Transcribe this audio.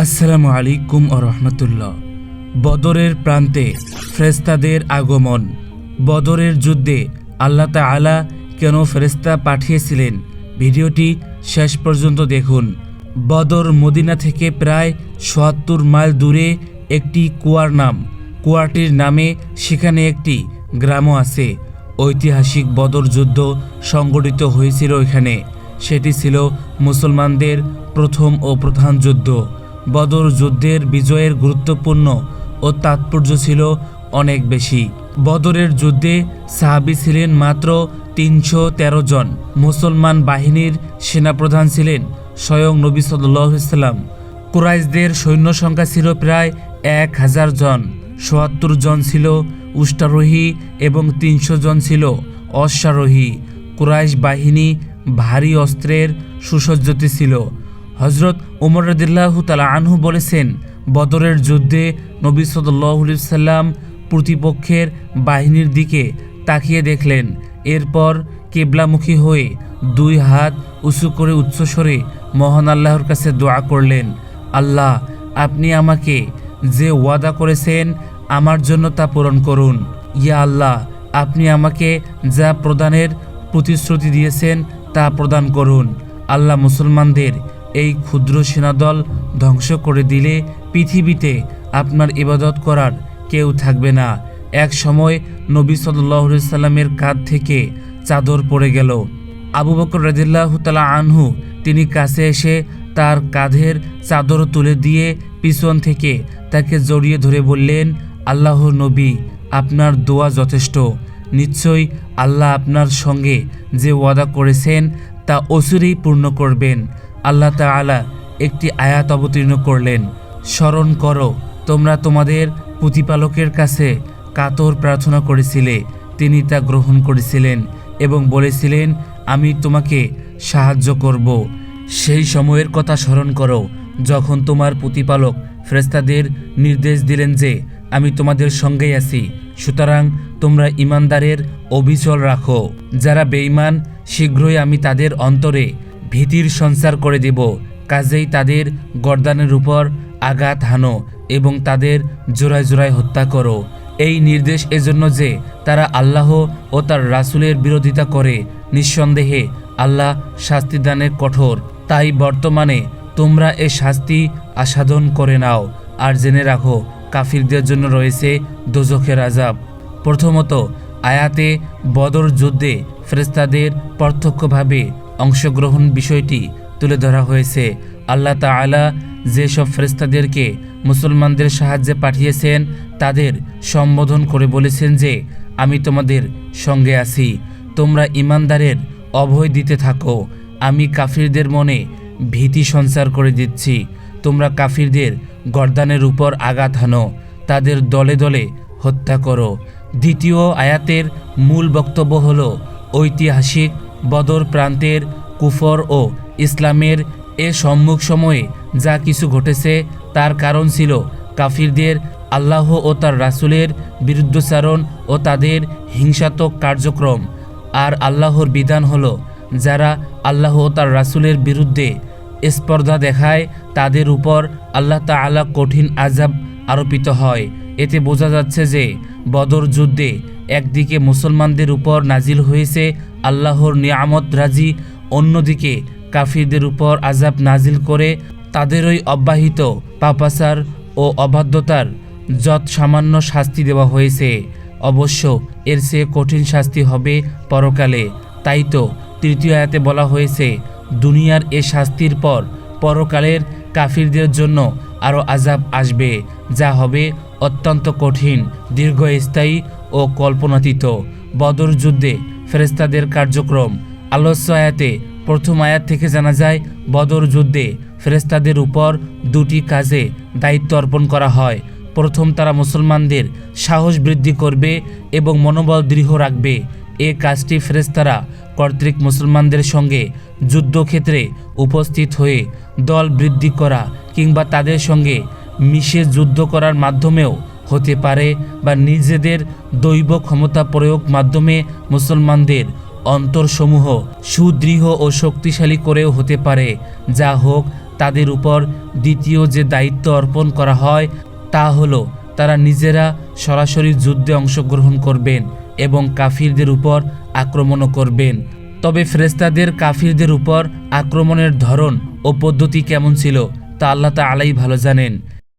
আসসালামু আলাইকুম ও রহমতুল্লাহ। বদরের প্রান্তে ফেরেস্তাদের আগমন। বদরের যুদ্ধে আল্লাহ তাআলা কেন ফেরেস্তা পাঠিয়েছিলেন? ভিডিওটি শেষ পর্যন্ত দেখুন। বদর মদিনা থেকে প্রায় সোয়াত্তর মাইল দূরে একটি কুয়ার নাম। কুয়াটির নামে সেখানে একটি গ্রামও আছে। ঐতিহাসিক বদর যুদ্ধ সংগঠিত হয়েছিল এখানে। সেটি ছিল মুসলমানদের প্রথম ও প্রধান যুদ্ধ। বদর যুদ্ধের বিজয়ের গুরুত্বপূর্ণ ও তাৎপর্য ছিল অনেক বেশি। বদরের যুদ্ধে সাহাবি ছিলেন মাত্র তিনশো তেরো জন। মুসলমান বাহিনীর সেনাপ্রধান ছিলেন স্বয়ং নবী সাল্লাম। কুরাইশদের সৈন্য সংখ্যা ছিল প্রায় এক হাজার জন। সোয়াত্তর জন ছিল উষ্টারোহী এবং তিনশো জন ছিল অশ্বারোহী। কুরাইশ বাহিনী ভারী অস্ত্রের সুসজ্জিত ছিল। হজরত উমর রদিল্লাহ তালা আনহু বলেছেন, বদরের যুদ্ধে নবী সাল্লাম প্রতিপক্ষের বাহিনীর দিকে তাকিয়ে দেখলেন। এরপর কেবলামুখী হয়ে দুই হাত উঁচু করে উচ্চস্বরে মহান আল্লাহর কাছে দোয়া করলেন, আল্লাহ, আপনি আমাকে যে ওয়াদা করেছেন আমার জন্য তা পূরণ করুন। ইয়া আল্লাহ, আপনি আমাকে যা প্রদানের প্রতিশ্রুতি দিয়েছেন তা প্রদান করুন। আল্লাহ মুসলমানদের এই ক্ষুদ্র সেনাদল ধ্বংস করে দিলে পৃথিবীতে আপনার ইবাদত করার কেউ থাকবে না। এক সময় নবী সাল্লাহ সাল্লামের কাঁধ থেকে চাদর পড়ে গেল। আবু বকর রাজিল্লাহ তালা আনহু তিনি কাছে এসে তার কাঁধের চাদর তুলে দিয়ে পিছন থেকে তাকে জড়িয়ে ধরে বললেন আল্লাহ নবী, আপনার দোয়া যথেষ্ট। নিশ্চয়ই আল্লাহ আপনার সঙ্গে যে ওয়াদা করেছেন তা অসুরেই পূর্ণ করবেন। আল্লাহ তাআলা একটি আয়াত অবতীর্ণ করলেন, স্মরণ করো, তোমরা তোমাদের প্রতিপালকের কাছে কাতর প্রার্থনা করেছিলে, তিনি তা গ্রহণ করেছিলেন এবং বলেছিলেন, আমি তোমাকে সাহায্য করব। সেই সময়ের কথা স্মরণ করো, যখন তোমার প্রতিপালক ফ্রেস্তাদের নির্দেশ দিলেন যে, আমি তোমাদের সঙ্গেই আছি, সুতরাং তোমরা ইমানদারের অবিচল রাখো। যারা বেঈমান, শীঘ্রই আমি তাদের অন্তরে ভীতির সঞ্চার করে দেব। কাজেই তাদের গর্দানের উপর আঘাত হানো এবং তাদের জোড়ায় জোড়ায় হত্যা করো। এই নির্দেশ এজন্য যে তারা আল্লাহ ও তার রাসূলের বিরোধিতা করে, নিঃসন্দেহে আল্লাহ শাস্তিদানের কঠোর। তাই বর্তমানে তোমরা এ শাস্তি আসাধন করে নাও। আর জেনে রাখো, কাফিরদের জন্য রয়েছে দোজখের আজাব প্রথমত, আয়াতে বদর যুদ্ধে ফেরেস্তাদের প্রত্যক্ষভাবে অংশগ্রহণ বিষয়টি তুলে ধরা হয়েছে। আল্লাহ তাআলা যেসব ফেরেস্তাদেরকে মুসলমানদের সাহায্যে পাঠিয়েছেন, তাদের সম্বোধন করে বলেছেন যে, আমি তোমাদের সঙ্গে আছি। তোমরা ইমানদারের অভয় দিতে থাকো। আমি কাফিরদের মনে ভীতি সঞ্চার করে দিচ্ছি। তোমরা কাফিরদের গর্দানের উপর আঘাত হানো। তাদের দলে দলে হত্যা করো। দ্বিতীয় আয়াতের মূল বক্তব্য হল ঐতিহাসিক বদর প্রান্তের কুফর ও ইসলামের এ সম্মুখ সময়ে যা কিছু ঘটেছে তার কারণ ছিল কাফিরদের আল্লাহ ও তার রাসূলের বিরুদ্ধচারণ ও তাদের হিংসাত্মক কার্যক্রম। আর আল্লাহর বিধান হলো যারা আল্লাহ ও তার রাসূলের বিরুদ্ধে স্পর্ধা দেখায়, তাদের উপর আল্লাহ তাআলা কঠিন আজাব আরোপিত হয়। এতে বোঝা যাচ্ছে যে বদর যুদ্ধে একদিকে মুসলমানদের উপর নাজিল হয়েছে আল্লাহর নিয়ামত রাজি, অন্যদিকে কাফিরদের উপর আজাব নাজিল করে তাদেরই অব্যাহিত পাপাসার ও অবাধ্যতার যৎ সামান্য শাস্তি দেওয়া হয়েছে। অবশ্য এর চেয়ে কঠিন শাস্তি হবে পরকালে। তাই তো তৃতীয় আয়াতে বলা হয়েছে, দুনিয়ার এ শাস্তির পর পরকালের কাফিরদের জন্য আরও আজাব আসবে, যা হবে অত্যন্ত কঠিন, দীর্ঘস্থায়ী ও কল্পনাতীত। বদর যুদ্ধে ফেরেস্তাদের কার্যক্রম। আলস্য আয়াতে প্রথম আয়াত থেকে জানা যায়, বদর যুদ্ধে ফেরেস্তাদের উপর দুটি কাজে দায়িত্ব অর্পণ করা হয়। প্রথম, তারা মুসলমানদের সাহস বৃদ্ধি করবে এবং মনোবল দৃঢ় রাখবে। এ কাজটি ফেরেস্তারা কর্তৃক মুসলমানদের সঙ্গে যুদ্ধক্ষেত্রে উপস্থিত হয়ে দল বৃদ্ধি করা কিংবা তাদের সঙ্গে মিশে যুদ্ধ করার মাধ্যমেও হতে পারে বা নিজেদের দৈব ক্ষমতা প্রয়োগ মাধ্যমে মুসলমানদের অন্তরসমূহ সুদৃঢ় ও শক্তিশালী করেও হতে পারে। যা হোক, তাদের উপর দ্বিতীয় যে দায়িত্ব অর্পণ করা হয়, তা হলো তারা নিজেরা সরাসরি যুদ্ধে অংশগ্রহণ করবেন। এবং কাফিরদের উপর আক্রমণও করবেন। তবে ফ্রেস্তাদের কাফিরদের উপর আক্রমণের ধরন ও পদ্ধতি কেমন ছিল, তা আল্লাহ তালাই ভালো জানেন।